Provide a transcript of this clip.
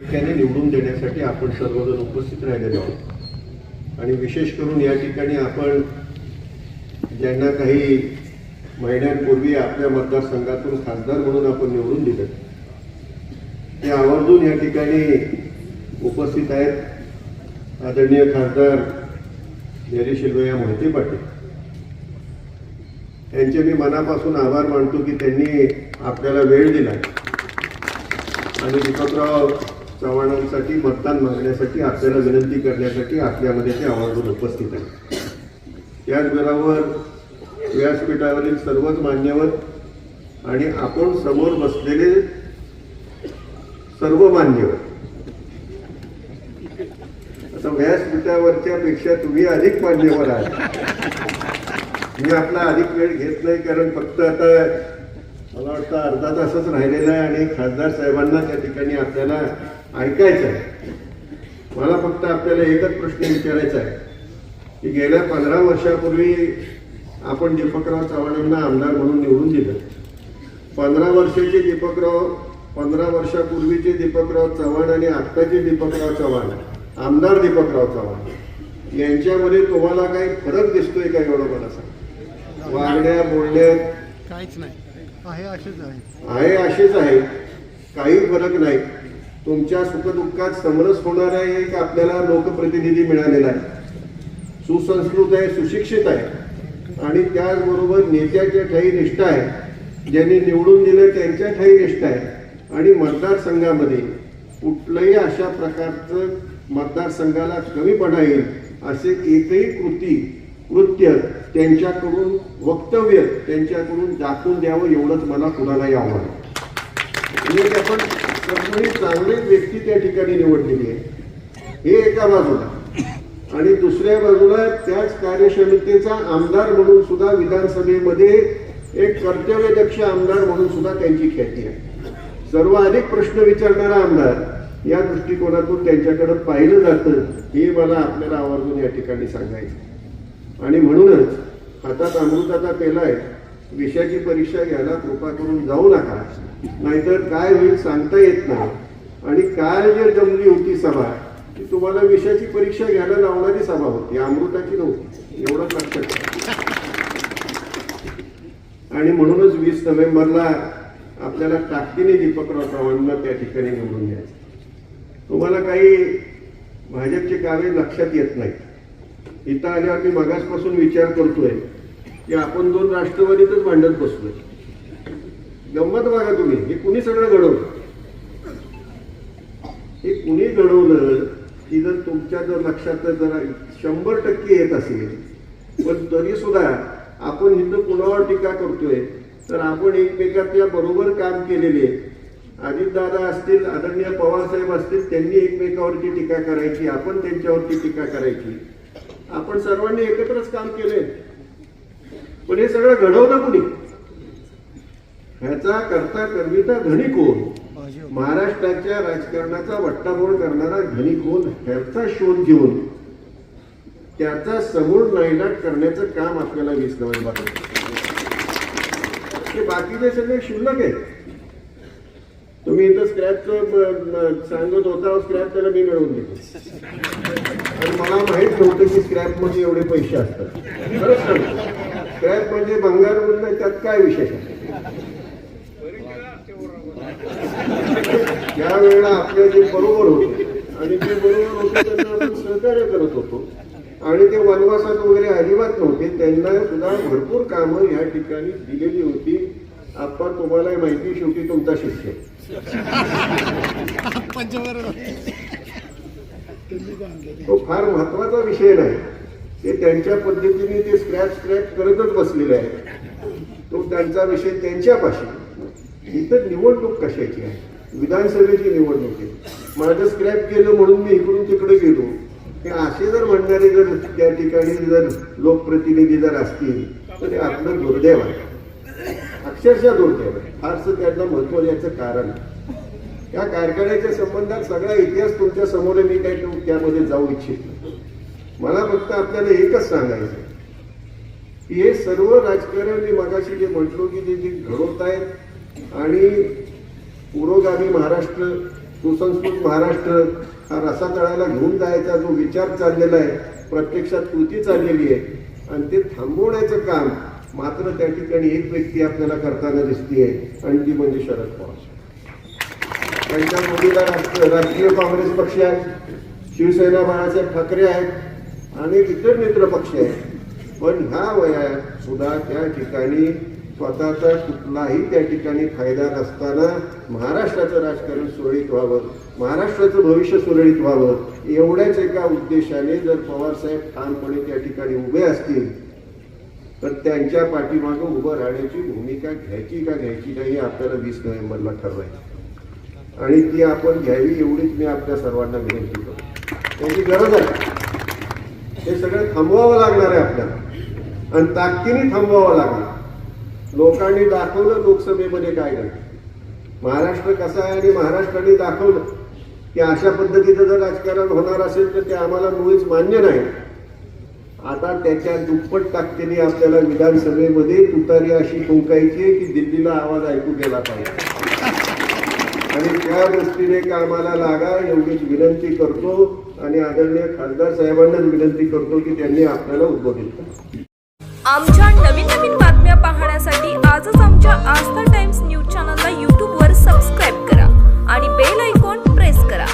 त्याने निवडून देण्यासाठी आपण सर्वजण उपस्थित राहिलेलो आहोत. आणि विशेष करून या ठिकाणी आपण ज्यांना काही महिन्यांपूर्वी आपल्या मतदारसंघातून खासदार म्हणून आपण निवडून दिलं ते आवर्जून या ठिकाणी उपस्थित आहेत आदरणीय खासदार नेरी या मोहिते पाटील. यांचे मी मनापासून आभार मानतो की त्यांनी आपल्याला वेळ दिला. आणि दीपकराव चव्हाणांसाठी मतदान मागण्यासाठी आपल्याला विनंती करण्यासाठी आपल्यामध्ये ते आवर्जून उपस्थित आहे त्याचबरोबर व्यासपीठावरील सर्वच मान्यवर आणि आपण समोर बसलेले सर्व मान्यवर. आता व्यासपीठावरच्या पेक्षा तुम्ही अधिक मान्यवर आहात. मी आपला अधिक वेळ घेत नाही कारण फक्त आता मला वाटतं अर्धा तासच राहिलेला आहे आणि खासदार साहेबांना त्या ठिकाणी आपल्याला ऐकायचं आहे मला फक्त आपल्याला एकच प्रश्न विचारायचा आहे की गेल्या पंधरा वर्षापूर्वी आपण दीपकराव चव्हाणांना आमदार म्हणून निवडून दिलं. पंधरा वर्षाचे दीपकराव पंधरा वर्षापूर्वीचे दीपकराव चव्हाण आणि आत्ताचे दीपकराव चव्हाण आमदार दीपकराव चव्हाण यांच्यामध्ये तुम्हाला काही फरक दिसतोय का एवढं मला सांग? वागण्या बोलण्यात काहीच नाही. आहे असेच आहे. आहे असेच आहे. काही फरक नाही. तुमच्या सुखदुःखात समरस होणारा एक आपल्याला लोकप्रतिनिधी मिळालेला आहे. सुसंस्कृत आहे सुशिक्षित आहे. आणि त्याचबरोबर नेत्याच्या ठाई निष्ठा आहे. ज्यांनी निवडून दिलं त्यांच्या ठाई निष्ठा आहे. आणि मतदारसंघामध्ये कुठलंही अशा प्रकारचं मतदारसंघाला कमीपणा येईल असे एकही कृती कृत्य त्यांच्याकडून वक्तव्य त्यांच्याकडून दाखवून द्यावं एवढंच मला कुणालाही आव्हान म्हणजे आपण सर्वही चांगली व्यक्ती त्या ठिकाणी निवडलेली आहे. हे एका बाजूला. आणि दुसऱ्या बाजूला त्याच कार्यक्षमतेचा आमदार म्हणून सुद्धा विधानसभेमध्ये एक कर्तव्यदक्ष आमदार म्हणून सुद्धा त्यांची ख्याती आहे. सर्वाधिक प्रश्न विचारणारा आमदार या दृष्टिकोनातून त्यांच्याकडे पाहिलं जातं हे मला आपल्याला आवर्जून या ठिकाणी सांगायचं आणि म्हणूनच हातात अमृताचा आहे. विषयाची परीक्षा घ्यायला कृपा करून जाऊ नका. नाहीतर काय होईल सांगता येत नाही. आणि काय जर जमली होती सभा ती तुम्हाला विषयाची परीक्षा घ्यायला लावणारी सभा होती. अमृताची नव्हती. एवढं लक्षात आणि म्हणूनच वीस नोव्हेंबरला आपल्याला ताकदीने दीपकराव चव्हाणांना त्या ठिकाणी निवडून द्यायचं तुम्हाला काही भाजपचे कार्य लक्षात येत नाही इथं आल्यावर मी मगासपासून विचार करतोय. की आपण दोन राष्ट्रवादीतच भांडत बसलोय. गंमत बघा तुम्ही हे कुणी सगळं घडवलं? हे कुणी घडवलं की जर तुमच्या जर लक्षात जरा शंभर टक्के येत असेल पण तरी सुद्धा आपण हिंदू कुणावर टीका करतोय? तर आपण एकमेकातल्या बरोबर काम केलेले अजितदादा असतील आदरणीय पवार साहेब असतील त्यांनी एकमेकावरती टीका करायची आपण त्यांच्यावरती टीका करायची. आपण सर्वांनी एकत्रच काम केले पण हे सगळं घडवलं कुणी ह्याचा करता करविता धनी कोण? महाराष्ट्राच्या राजकारणाचा वट्टाबोळ करणारा धनी कोण? ह्याचा शोध घेऊन. त्याचा समूळ नायनाट करण्याचं काम आपल्याला वीस नोव्हेंबर ते बाकीचे सगळे शिल्लक आहेत. तुम्ही इथं स्क्रॅपचं सांगत होता स्क्रॅप त्याला मी मिळवून देतो. आणि मला माहीत नव्हतं की स्क्रॅपमध्ये एवढे पैसे असतात. स्क्रॅप म्हणजे भंगार म्हणजे त्यात काय विशेष आहे? त्यावेळेला आपल्या जे बरोबर होते आणि जे बरोबर होते त्यांना आपण सहकार्य करत होतो आणि ते वनवासात वगैरे अजिबात नव्हते त्यांना सुद्धा भरपूर कामं या ठिकाणी दिलेली होती. आपण तुम्हाला माहिती शेवटी तुमचा शिष्य. तो फार महत्त्वाचा विषय नाही. ते त्यांच्या पद्धतीने ते स्क्रॅप स्क्रॅप करतच बसलेले आहे तो त्यांचा विषय त्यांच्यापाशी. इथं निवडणूक कशाची आहे? विधानसभेची निवडणूक आहे. माझं स्क्रॅप केलं म्हणून मी इकडून तिकडे गेलो. हे असे जर म्हणणारे जर त्या ठिकाणी जर लोकप्रतिनिधी जर असतील तर ते आपलं दुर्दैव आहे. अक्षरशः दुर्दैव आहे. फारसं त्यांना महत्त्व द्यायचं कारण या कारखान्याच्या संबंधात सगळा इतिहास तुमच्यासमोर मी काही त्यामध्ये जाऊ इच्छित नाही. मला फक्त आपल्याला एकच सांगायचं की हे सर्व राजकारण मी मगाशी जे म्हटलो की ते जे घडवत आहेत आणि पुरोगामी महाराष्ट्र सुसंस्कृत महाराष्ट्र हा रसा तळाला घेऊन जायचा जो विचार चाललेला आहे प्रत्यक्षात कृती चाललेली आहे आणि ते थांबवण्याचं काम मात्र त्या ठिकाणी एक व्यक्ती आपल्याला करताना दिसतीये आणि ती म्हणजे शरद पवार त्यांच्या मुलीला राष्ट्र राष्ट्रीय काँग्रेस पक्ष आहे. शिवसेना बाळासाहेब ठाकरे आहेत. आणि इतर मित्र पक्ष आहेत. पण ह्या वयात सुद्धा त्या ठिकाणी स्वतःचा कुठलाही त्या ठिकाणी फायदा नसताना महाराष्ट्राचं राजकारण सुरळीत व्हावं महाराष्ट्राचं भविष्य सुरळीत व्हावं एवढ्याच एका उद्देशाने जर पवारसाहेब ठामपणे त्या ठिकाणी उभे असतील तर त्यांच्या पाठीमागं उभं राहण्याची भूमिका घ्यायची का घ्यायची नाही हे आपल्याला वीस नोव्हेंबरला ठरवायची आणि ती आपण घ्यावी एवढीच मी आपल्या सर्वांना विनंती करतो. त्याची गरज आहे. हे सगळं थांबवावं लागणार आहे आपल्याला. आणि ताकदीने थांबवावं लागणार. लोकांनी दाखवलं लोकसभेमध्ये काय झालं महाराष्ट्र कसा आहे आणि महाराष्ट्राने दाखवलं की अशा पद्धतीचं जर राजकारण होणार असेल तर ते आम्हाला मुळीच मान्य नाही. आता त्याच्या दुप्पट ताकदीने आपल्याला विधानसभेमध्ये तुतारी अशी टोकायची की दिल्लीला आवाज ऐकू गेला पाहिजे. आणि त्या दृष्टीने कामाला लागा एवढीच विनंती करतो. आणि आदरणीय खासदार साहेबांनाच विनंती करतो की त्यांनी आपल्याला उद्बोधित करा. आमच्या नवीन नवीन बातम्या पाहण्यासाठी आजच आमच्या आस्था टाइम्स न्यूज चॅनलला यूट्यूबवर सबस्क्राईब करा आणि बेल ऐकून प्रेस करा.